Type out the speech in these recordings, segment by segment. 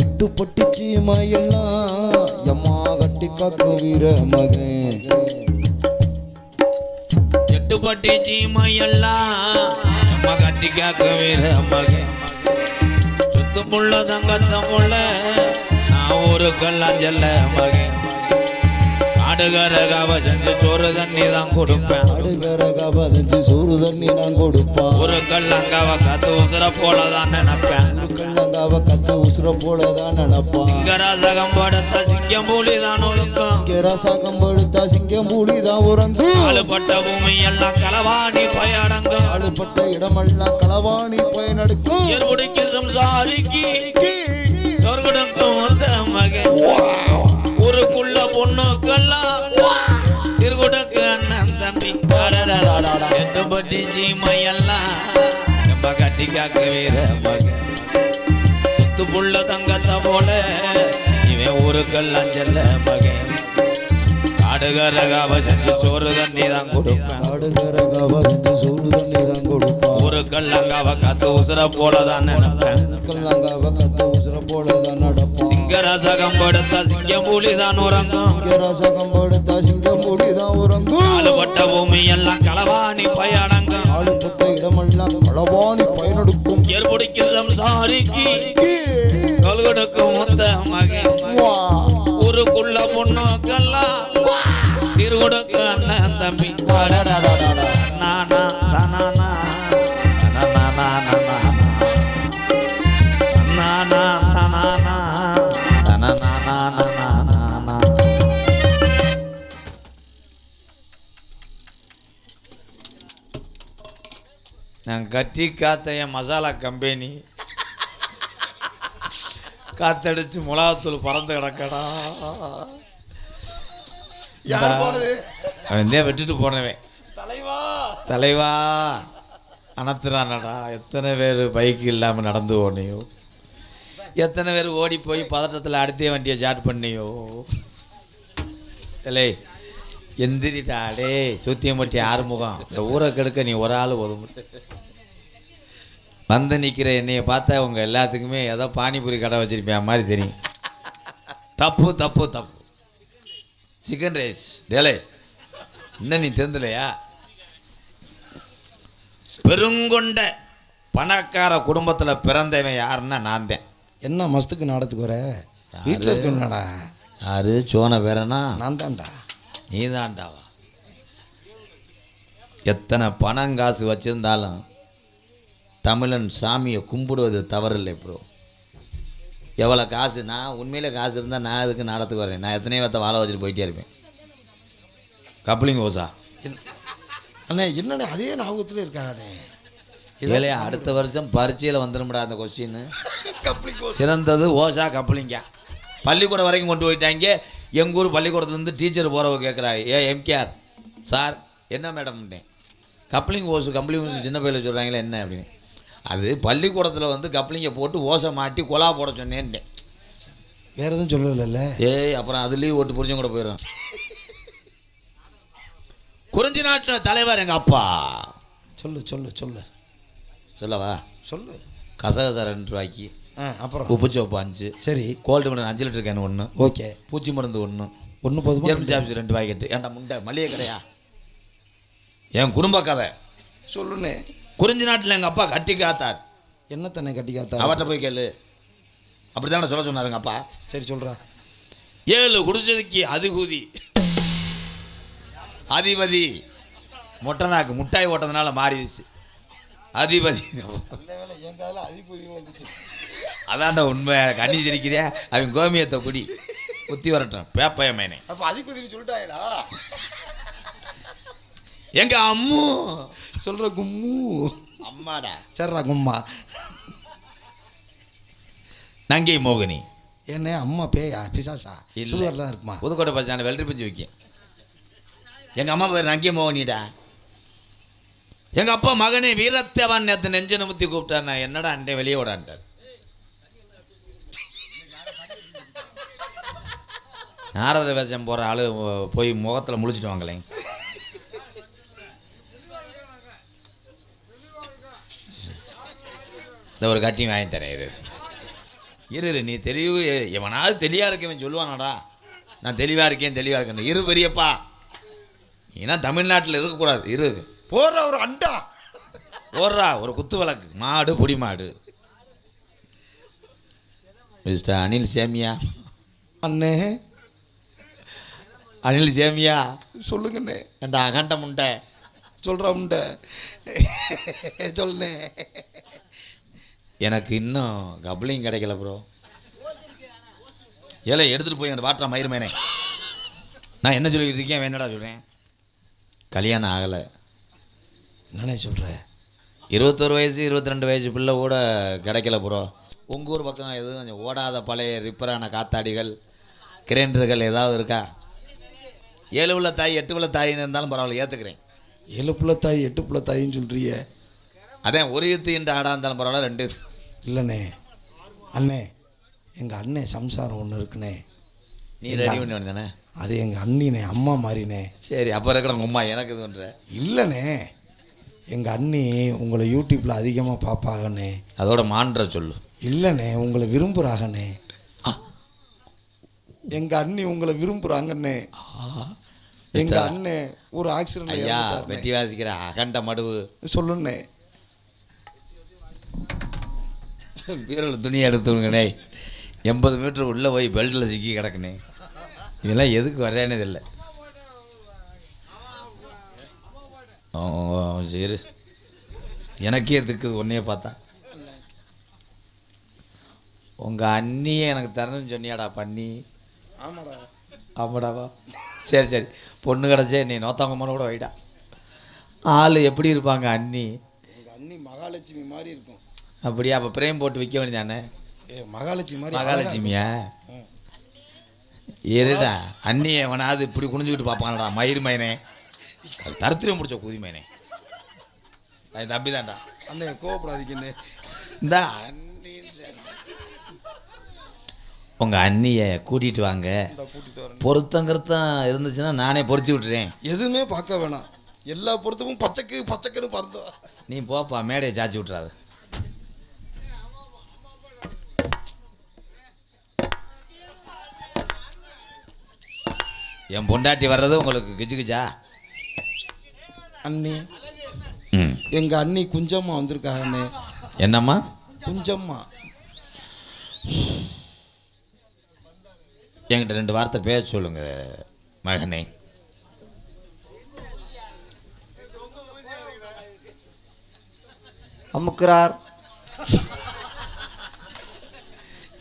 எட்டு பட்டு சீமையெல்லாம் எம்மா கட்டி காக்கும் வீர மகன். எட்டு பட்டு சீமையெல்லாம் நம்ம கட்டி காக்க வீர மகன். சுத்து புள்ள தங்கத்த புள்ள நான் ஒரு கல்லாஞ்சல்ல மகன். காடுகார காவ செஞ்சு சோறு தண்ணி தான் கொடுப்பேன். அடுகர கபதஞ்சு சூறு தண்ணி நான் கொடுப்பான். ஊருக்கெல்லாம் காவ காத்து உசுர போல தான் நினைப்பேன் கள்ளங்காவ கத்து உசுர போலதான் நினப்பான். சிங்கராசகம் படுத்த சிங்கம் பூலி தான் ஒதுக்கும். ரசாக்கம் படுத்தா சிங்கம் மூடி தான் உறங்கும். ஆளுப்பட்ட பூமி எல்லாம் களவாணி பயடங்கும் ஆளுப்பட்ட இடமெல்லாம் களவாணி பயனடுக்கும் ஏற்புடிக்கு சம்சாரிக்கு. சொர்க்கடுக்கும் வந்த மகன். ஊருக்குள்ள பொண்ணுக்கெல்லாம். சிறுகுடக்கு அண்ணன் தம்பி. எட்டு பட்டி சீமையெல்லாம் நம்ம கட்டி காக்க வீர மகன் சுத்து புள்ள தங்கத்தை போல இவன் ஊருக்கெல்லாம் செல்ல மகன். காடுகர காவ செஞ்சு சோறு தண்ணி தான் கொடுப்பேன். அடுகர கபதஞ்சு சூறு தண்ணி தான் கொடுப்பான் ஊருக்கெல்லாம் காவ காத்து உசுர போல தான் நினைப்பேன். கள்ளங்காவ கத்து உசுர போலதான் நடப்பான் சிங்கராசகம் படுத்த சிங்கம் புலி தான் உறங்கும். ரசகம் படுத்தா சிங்கம் மூடி தான் உறங்கும். ஆளுபட்ட பூமி எல்லாம் களவாணி பயணங்கும். ஆளுப்பட்ட இடமெல்லாம் களவாணி பயனடுக்கும். ஏற்புடிக்கு சம்சாரிக்கு கொல்கொடுக்கும் முத்த மகன். ஊருக்குள்ள பொண்ணுக்கெல்லாம் சிறு கொடுக்கு அண்ணன் தம்பி. நானா நானா நானா நானா கட்டி காத்த என் மசாலா கம்பெனி. காத்தடிச்சு மிளகாத்தூள் பறந்து கிடக்கடா. அவன் தான் விட்டுட்டு போனவன். தலைவா? தலைவா அனத்துறானடா. எத்தனை பேர் பைக் இல்லாமல் நடந்து ஓனையோ எத்தனை பேர் ஓடி போய் பதட்டத்தில் அடுத்த வண்டியை ஸ்டார்ட் பண்ணியோ? இல்லை எந்திரிட்டா டே சூத்தியம்பட்டி ஆறுமுகம். இந்த ஊரை கெடுக்க நீ ஒரு ஆள் போதும். வந்து நிற்கிற என்னைய பார்த்தா உங்க எல்லாத்துக்குமே ஏதோ பானிபூரி கடை வச்சிருப்பேன் மாதிரி தெரியும். தப்பு தப்பு தப்பு. சிக்கன் ரைஸ் டேலே இன்னும் நீ தெரிந்தலையா பெருங்கொண்ட பணக்கார குடும்பத்தில் பிறந்தவன் யாருன்னா நான் தான். என்ன மஸ்துக்கு நாடத்துக்கு வர? வீட்டில் இருக்கணும்டா யாரு? சோன பேரனா? நான் தான்டா. நீ தான்டாவா எத்தனை பணம் காசு வச்சிருந்தாலும் தமிழன் சாமியை கும்பிடுவது தவறில்லை ப்ரோ எவ்வளோ காசு? நான் உண்மையிலே காசு இருந்தால் நான் அதுக்கு நாடத்துக்கு வரேன்? நான் எத்தனையோ வத்த வாழை வச்சுட்டு போயிட்டே இருப்பேன். கப்ளிங் ஓசா? அண்ணே என்னண்ணே அதே ஞாபகத்தில் இருக்கானே ஏழையா அடுத்த வருஷம் பரீட்சையில் வந்துடும்டா அந்த கொஸ்டின் கப்பலி கோஸ் சிறந்தது ஓசா கப்ளிங்க. பள்ளிக்கூடம் வரைக்கும் கொண்டு போயிட்டாங்க. எங்கள் ஊர் பள்ளிக்கூடத்துலேருந்து டீச்சர் போகிறவ கேட்குறா ஏ எம்கேஆர் சார் என்ன மேடம்ட்டேன் கப்ளிங் ஓசு கப்ளிங் ஓசு சின்ன பையில சொல்கிறாங்களே என்ன அப்படின்னு. அது பள்ளிக்கூடத்தில் வந்து கப்ளிங்கை போட்டு ஓசை மாட்டி கொலா போட சொன்னேன்ட்டேன் வேற எதுவும் சொல்லலைல்ல? ஏய் அப்புறம் அது லீவ் ஓட்டு புரிஞ்சவங்க கூட போயிடும் குறிஞ்சி நாட்டு தலைவர் எங்கள் அப்பா? சொல்லு சொல்லு சொல்லு. சொல்லவா? சொல்லு. கசகச ரெண்டு ரூபாய்க்கு அப்புறம்? உப்பு சோப்பு அஞ்சு. சரி. கோல்டு மருந்து அஞ்சு லிட்டர் கேன் ஒன்று ஓகே. பூச்சி மருந்து ஒன்று ஒன்று போதுமா? எறும்பு சாப்பிச்சு ரெண்டு பாக்கெட்டு. ஏன்டா முண்டை? மளிகை கடையா? என் குடும்ப கதை. சொல்லுண்ணே. குறிஞ்சி நாட்டில் எங்கள் அப்பா கட்டி காத்தார். என்ன தன்னை கட்டி காத்தா அவர்கிட்ட போய் கேளு. அப்படி தானே சொல்ல சொன்னார் எங்கள் அப்பா. சரி சொல்கிறா ஏழு குடிசைக்கு அதிகூதி. அதிபதி மொட்டனாக்கு முட்டாய் ஓட்டதுனால மாறிடுச்சு. அதிபதி. அதிபதி அதான்டா உண்மை. கண்ணி சிரிக்கிறியா அவன் கோமியத்தை குடி. குத்தி வரட்டும் பேப்பைய மேனே. அப்போ அதிபதினு சொல்லிட்டாயடா. எங்க அம்மு. சொல்கிற கும்மு. அம்மாடா. சரிடா கும்மா. நங்கை மோகினி. என்ன அம்மா பேயா பிசாசா. சுடுகாட்டில் தான் இருக்குமா? புதுக்கோட்டை பஸ் ஸ்டாண்ட் வெள்ளரி பிஞ்சு விற்கும் எங்கள் அம்மா பேர் நங்கை மோகினிடா. எங்கள் அப்பா மகனே வீரத்தேவன் நேற்று நெஞ்ச நிமித்தி கூப்பிட்டார். நான் என்னடா அண்டே வெளியே விடான்ட்டார் நாரத வேஷம் போகிற ஆளு போய் முகத்தில் முழிச்சிட்டு வாங்களேன். இந்த ஒரு கட்டியும் வாங்கி தரேன் இரு இரு. நீ தெளிவு எவனாவது தெளிவாக இருக்கவன் சொல்லுவானாடா. நான் தெளிவாக இருக்கேன் தெளிவாக இருக்கேன். இரு பெரியப்பா. நீனா தமிழ்நாட்டில் இருக்கக்கூடாது. இரு போற ஒரு அண்டா. ஓடுறா ஒரு குத்து விளக்கு மாடு பொடி மாடு. மிஸ்டர் அனில் சேமியா. அண்ணே. அனில் சேமியா. சொல்லுங்கண்ணே. என்ற அகண்ட முண்டை. சொல்றா உண்ட சொல்லுண்ணே. எனக்கு இன்னும் கப்ளிங் கிடைக்கல ப்ரோ ஏலே எடுத்துகிட்டு போய் அந்த வாட்டா மயிர் மேனே. நான் என்ன சொல்லிக்கிட்டு இருக்கேன் வேணடா சொல்கிறேன் கல்யாணம் ஆகலை. என்னண்ணே சொல்ற? இருபத்தொரு வயசு இருபத்தி ரெண்டு வயசு பிள்ளை கூட கிடைக்கல ப்ரோ உங்கள் ஊர் பக்கம் எதுவும் கொஞ்சம் ஓடாத பழைய ரிப்பரான காத்தாடிகள் கிரைண்டர்கள் ஏதாவது இருக்கா? ஏழு உள்ள தாய் எட்டு உள்ள தாயின்னு இருந்தாலும் பரவாயில்ல ஏற்றுக்கிறேன் ஏழு புள்ள தாய் எட்டு புள்ள தாயின்னு சொல்றிய. அதான் ஒரு யுத்து இன்று ஆடா இருந்தாலும் பரவாயில்ல ரெண்டு. இல்லைண்ணே. அண்ணே எங்கள் அண்ணே சம்சாரம் ஒன்று இருக்குண்ணே. நீ ரெடி பண்ணி வந்தானே? அது எங்கள் அண்ணினே அம்மா மாதிரினே சரி அப்போ இருக்கிற உங்கள் அம்மா எனக்கு இது பண்ணுற இல்லைண்ணே. எங்கள் அண்ணி உங்களை யூடியூப்பில் அதிகமாக பார்ப்பாகண்ணே. அதோட மான்ற சொல்லு. இல்லைண்ணே உங்களை விரும்புகிறாங்கண்ணே எங்கள் அண்ணி உங்களை விரும்புகிறாங்கண்ணே எங்கள் அண்ணே ஒரு ஆக்சிடென்ட் ஐயா வெட்டி வாசிக்கிற அகண்ட மடுவு. சொல்லுண்ணே. பீரோவில் துணியை எடுத்துங்கண்ணே எண்பது மீட்டர் உள்ளே போய் பெல்ட்டில் சிக்கி கிடக்குனே இதெல்லாம் எதுக்கு வரேன்னு இல்லை சரி. எனக்கே திக்குது உன்னையே பார்த்தா. உங்கள் அண்ணியே எனக்கு தரணும்னு சொன்னியாடா பண்ணி ஆமாடா. ஆமாடாவா? சரி சரி. பொண்ணு கிடச்சே நீ நோத்தவங்க கூட வைடா ஆள் எப்படி இருப்பாங்க அண்ணி? அப்படியா? அப்போ பிரேம் போட்டு விற்க வேண்டியதானே? மகாலட்சுமி மாதிரி மகாலட்சுமியா. இருடா அண்ணி எவனாவது இப்படி குனிஞ்சுக்கிட்டு பார்ப்பானடா மயிர் மயனே. தருத்திரம் முடிச்ச குதி மயனே. அது தம்பி தான்டா. அண்ணே. கோவப்படாதீங்கண்ணே இந்த உங்கள் அண்ணியை கூட்டிகிட்டு வாங்க. பொருத்தங்கிறத்தம் இருந்துச்சுன்னா நானே பொருத்தி விட்டுறேன். எதுவுமே பார்க்க வேணாம். எல்லா பொருத்தமும் பச்சைக்கு பச்சைக்குன்னு பறந்தோம் நீ போப்பா மேடையை சாச்சி விட்றாத என் பொண்டாட்டி வர்றது உங்களுக்கு கிச்சு கிச்சா அண்ணி ம். எங்கள் அண்ணி குஞ்சம்மா வந்திருக்காங்கண்ணே. என்னம்மா? குஞ்சம்மா. என்கிட்ட ரெண்டு வார்த்தை பேச சொல்லுங்க மகனே. அமுக்குறார்.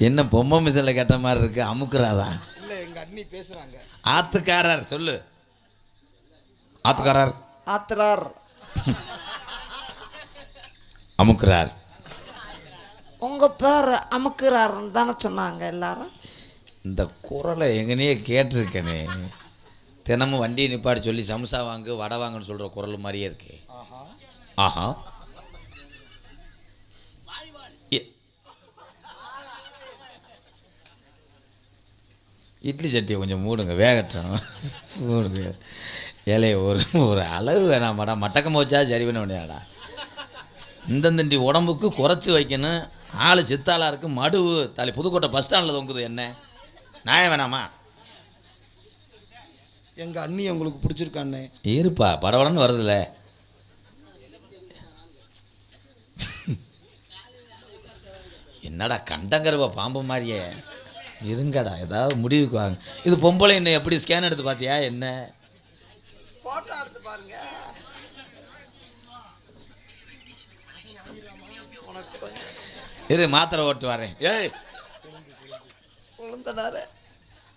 என்ன பொம்மை மிஷினில் கேட்ட மாதிரி இருக்கு அமுக்குறாதா இல்லை எங்கள் அண்ணி பேசுகிறாங்க ஆத்துக்காரர் சொல்லு. ஆத்துக்காரர். ஆத்துறார். அமுக்குறார். உங்க பேர் அமுக்குறாருன்னு தானே சொன்னாங்க எல்லாரும். இந்த குரலை எங்கனையே கேட்டிருக்கேனே. தினமும் வண்டியை நிப்பாடி சொல்லி சம்சா வாங்கு வடை வாங்குன்னு சொல்கிற குரல் மாதிரியே இருக்கே. ஆஹா. இட்லி சட்டியை கொஞ்சம் மூடுங்க வேகட்டும். மூடுங்க. ஏலே ஒரு ஒரு அளவு வேணாமாடா மட்டக்கம் வச்சா சரி பண்ண முடியாடா இந்தந்தண்டி உடம்புக்கு குறைச்சி வைக்கணும். ஆள் சித்தாளாக இருக்கு மடுவு தலை புதுக்கோட்டை பஸ் ஸ்டாண்டில் தொங்குது என்ன? நியாயம் வேணாமா? எங்கள் அண்ணி உங்களுக்கு பிடிச்சிருக்காண்ணே இருப்பா பரவாயில்லன்னு வருதுல்ல என்னடா கண்டங்கருவ பாம்பு மாதிரியே. இருங்கடா ஏதாவது முடிவுக்கு வாங்க. இது பொம்பளை என்ன எப்படி ஸ்கேன் எடுத்து பார்த்தியா? என்ன? போட்டோ எடுத்து பாருங்க. உனக்கு கொஞ்சம் இரு மாத்திரை ஓட்டு வரேன். ஏய்! உளுந்தனாரு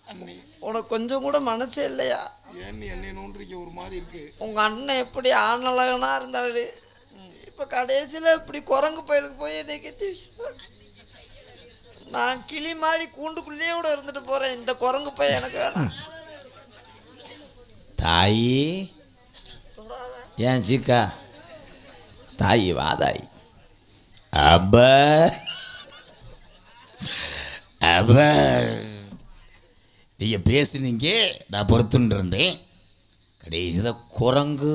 அண்ணி உனக்கு கொஞ்சம் கூட மனசே இல்லையா? ஏன் நீ என்னை நோன்றிக்க ஒரு மாதிரி இருக்கு. உங்க அண்ணன் எப்படி ஆணழகனா இருந்தாரு? இப்ப கடைசியில இப்படி குரங்கு பயலுக்கு போய் என்னை கட்டி வச்சிருப்பாரு. நான் கிளி மாதிரி கூண்டுக்குள்ளேயே கூட இருந்துட்டு போறேன். இந்த குரங்கு பையன் எனக்கு வேணாம். தாயி. ஏன் சீக்கா? தாயி வா தாயி. அப்ப அப்ப நீங்கள் பேசுனீங்க நான் பொறுத்துன்னு இருந்தேன். கடைசியில் குரங்கு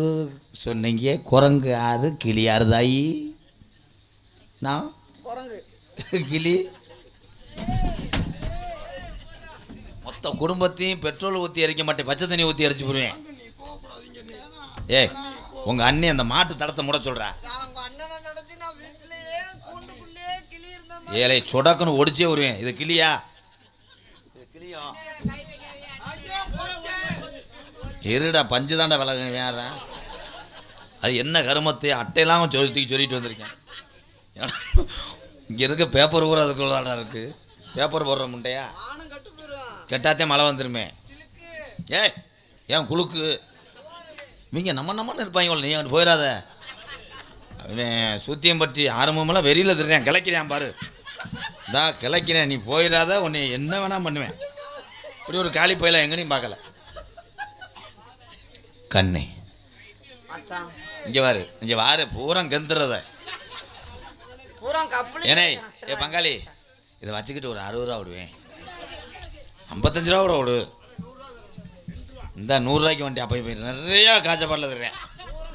சொன்னீங்க. குரங்கு யாரு? கிளி யாரு தாயி? நான்? குரங்கு. கிளி? குடும்பத்தையும் பெட்ரோல் ஊற்றி எரிக்க மாட்டேன். பச்சை தண்ணி ஊற்றி எரிச்சு போடுவேன். ஏய் உங்க அண்ணி அந்த மாட்டு தடத்தை முட சொல்றா. ஏழை சொடக்குன்னு ஒடிச்சே வருவேன். இது கிளியா? இது இருடா பஞ்சு தாண்டா விலக வேற அது என்ன கருமத்தை? அட்டையெல்லாம் சொல்லி தூக்கி சொல்லிட்டு வந்திருக்கேன். இங்கே இருக்க பேப்பர் கூட அதுக்குள்ளதாடா இருக்கு. பேப்பர் போடுற முண்டையா? கெட்டாத்தே மழை வந்துருமே. ஏய் ஏன் குலுக்கு? இவங்க நம்ம நம்மன்னு இருப்பாங்க நீ அங்கிட்டு போயிடாத. அவன் சூத்தியம் பற்றி ஆரம்பமெல்லாம் வெறியில் திருறேன் கிளைக்கிறேன் பாரு. இந்தா கிளைக்கிறேன் நீ போயிடாத உன்னை என்ன வேணா பண்ணுவேன். இப்படி ஒரு காலி பயில எங்கனையும் பார்க்கல. கண்ணே. இங்கே வாரு இங்கே வாரு பூரா கெந்துறத. ஏனே ஏ பங்காளி இதை வச்சுக்கிட்டு ஒரு அறுபது ரூபா விடுவேன். ஐம்பத்தஞ்சு ரூபா கூட விடு இந்த நூறுரூவாய்க்கு வண்டி அப்போ போய் நிறையா தர்றேன்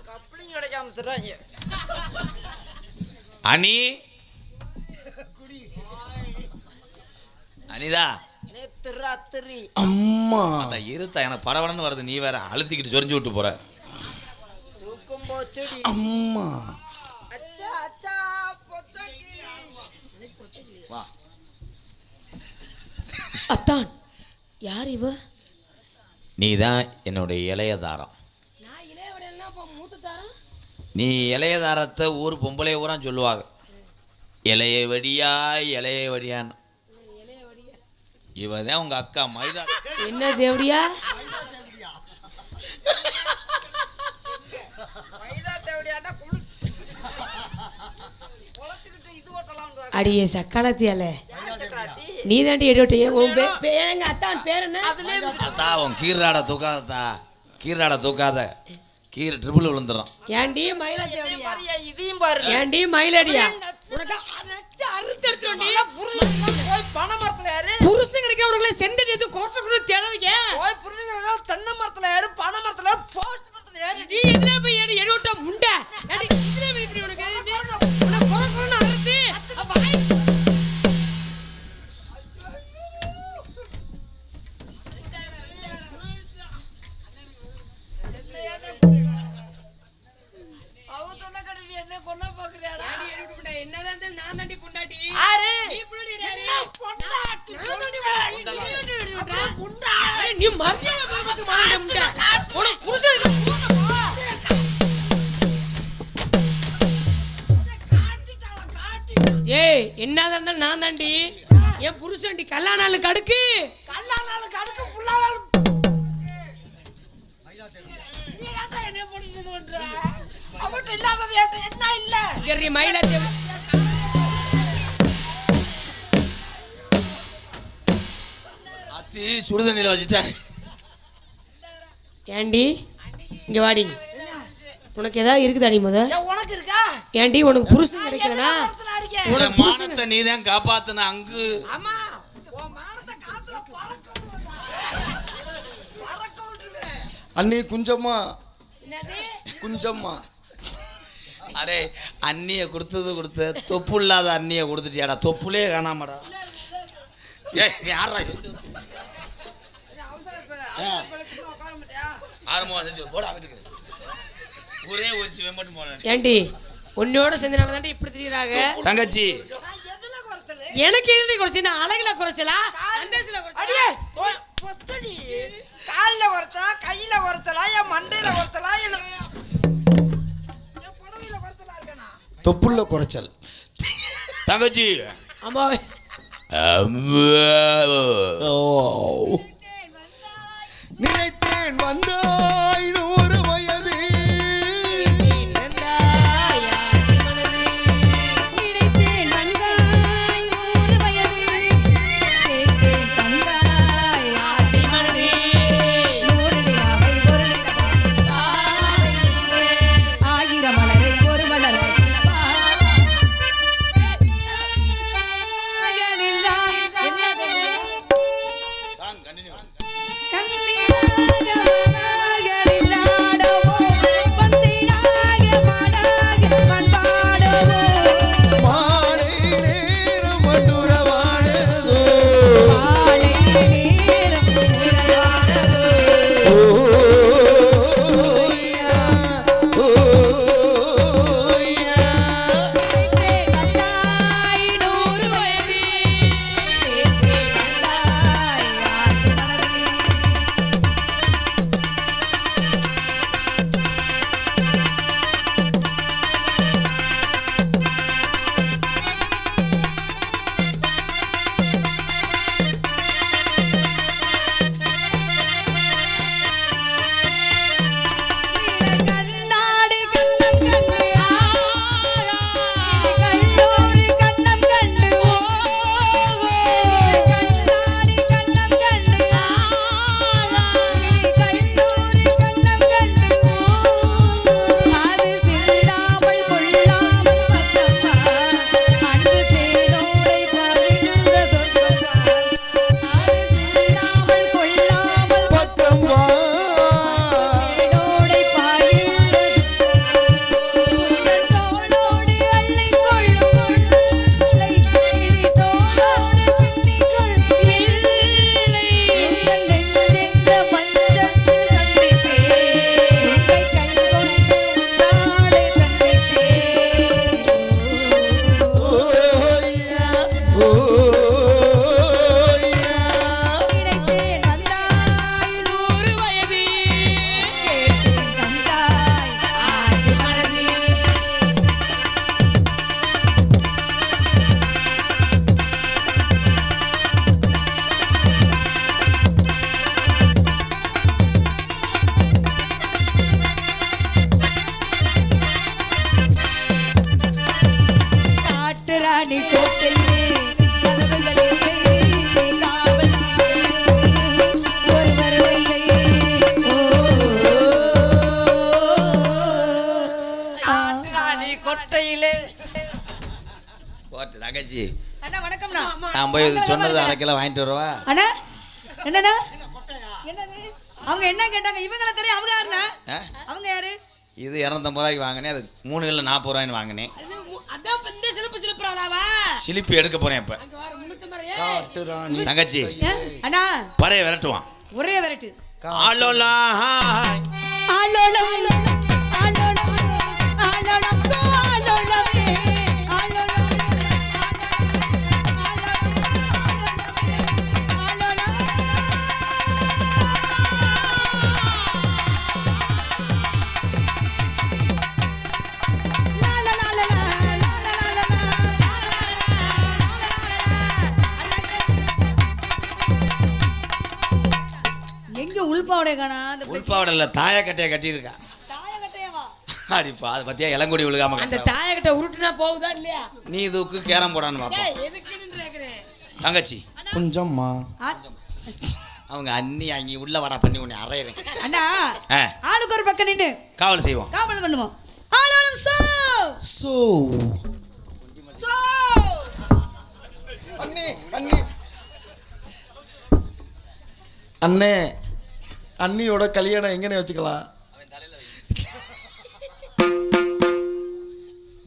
கப்பலிங் கிடைக்காம தர்றாங்க அனி? அனிதா? அம்மா. இருத்தா எனக்கு படபடன்னு வருது. நீ வேற அழுத்திக்கிட்டு சொரிஞ்சு விட்டு போற. அம்மா. யார் இவ? நீ தான் என்னுடைய நான் மூத்த தாரம்? நீ இளையதாரத்தை ஊர் பொம்பளை ஊரா சொல்லுவாங்க. இளைய வடியா இளைய வடியான்னு. இவ தான் உங்க அக்கா மைதா. என்ன தேவடியா? அடியே சக்காலத்தியால. நீ தாண்டி எடுவட்டிய? உன் பே பே- எங்க அத்தான் பேர் என்ன? அதுலயே அத்தா உன் கீராட தூக்காதத்தா கீராட தூக்காத. கீரை ட்ரிபிள் விழுந்துடும் ஏன்டி மயில தேவடியா பாரியா இதையும் பாரு. ஏன்டி மயிலடியா உனக்கு மரத்துல ஏறு. புருஷன் கிடைக்க உனக்குள்ள செந்தடி எது கோட்டக்குள்ள தேவைங்க என்னதான் இருந்தாலும் நான் தாண்டி என் புருஷன்டி கல்யாண நாள் கடுக்கு. கல்லானாலும் கடுக்கு பண்ற? அவன்கிட்ட இல்லாதது என்ன இல்ல? கெரி மயிலா தேவ அத்தி சுடுதண்ணியில் வச்சுட்டான். ஏண்டி இங்க வாடி. உனக்கு ஏதாவது இருக்குதாடி முத? உனக்கு இருக்கா? ஏண்டி உனக்கு புருஷன் கிடைக்கலனா? உன் மானத்தை நீ தான் காப்பாத்துன அங்கு. ஆமா உன் மானத்தை காத்துல பறக்க விடுவேன்டா. பறக்க விட்டுருவேன் அண்ணி குஞ்சம்மா. குஞ்சம்மா. அடே அண்ணிய கொடுத்தது கொடுத்த தொப்பு இல்லாத அண்ணிய கொடுத்துட்டியாடா. தொப்புலே காணாமடா. ஏய் போட அமைட்டுக்கு ஒரே ஒரிச்சு வெம்பட்டு போனேன் ஏண்டி? உன்னோட சேர்ந்தனால தாண்டி இப்படி தெரியுறாங்க தங்கச்சி. நான் எதுல குறைச்சல? எனக்கு எதுடி குறைச்சு நான் அழகுல குறைச்சலா? அந்தஸ்துல குறைச்சலா? பொத்தடி. கால்ல ஒருத்தா கையில ஒருத்தலா என் மண்டையில ஒருத்தலா என் புடவையில ஒருத்தலா இருக்கனா? தொப்புள்ள குறைச்சல். தங்கச்சி. ஆமா ஓ. கிலோ வாங்கிட்டு வரவா? அண்ணா என்னண்ணா? என்னது? அவங்க என்ன கேட்டாங்க? இவங்கள தெரியும். அவங்க யாருண்ணா? அவங்க யாரு? இது இரநூத்தம்பது ரூபாய்க்கு வாங்கினேன். அது மூணு கிலோ நாற்பது ரூபாய்னு வாங்கினேன். அதான் இந்த சிலப்பு சிலப்புறாளாவா சிலிப்பி எடுக்க போறேன் இப்போ. தங்கச்சி. அண்ணா. பறைய விரட்டுவான். ஒரே விரட்டு. ஆலோலா ஆலோலம் உள்பாவடை காணா அந்த தாயக்கட்டையை கட்டியிருக்கா. தாயகட்டையவா அடிப்பா அது பத்தியா? இளங்குடி விழுகாம அந்த கட்டுறா. தாயகிட்ட உருட்டுனா போகுதா இல்லையா? நீ இதுக்கு கேரம் போடான்னு பாப்பா. ஏய் எதுக்குன்னு கேக்குறேன் தங்கச்சி. கொஞ்சம்மா. ஆ, அவங்க அண்ணி அங்கே உள்ள வாடா பண்ணி உன்னை அரையிறேன் அண்ணா ஆ. ஆளுக்கு ஒரு பக்கம் நின்று காவல் செய்வோம். காவல் பண்ணுவோம். ஆளும் சோ! சோ! அண்ணே அண்ணி. அண்ணே அண்ணியோட கல்யாணம் எங்கன்னு வச்சுக்கலாம்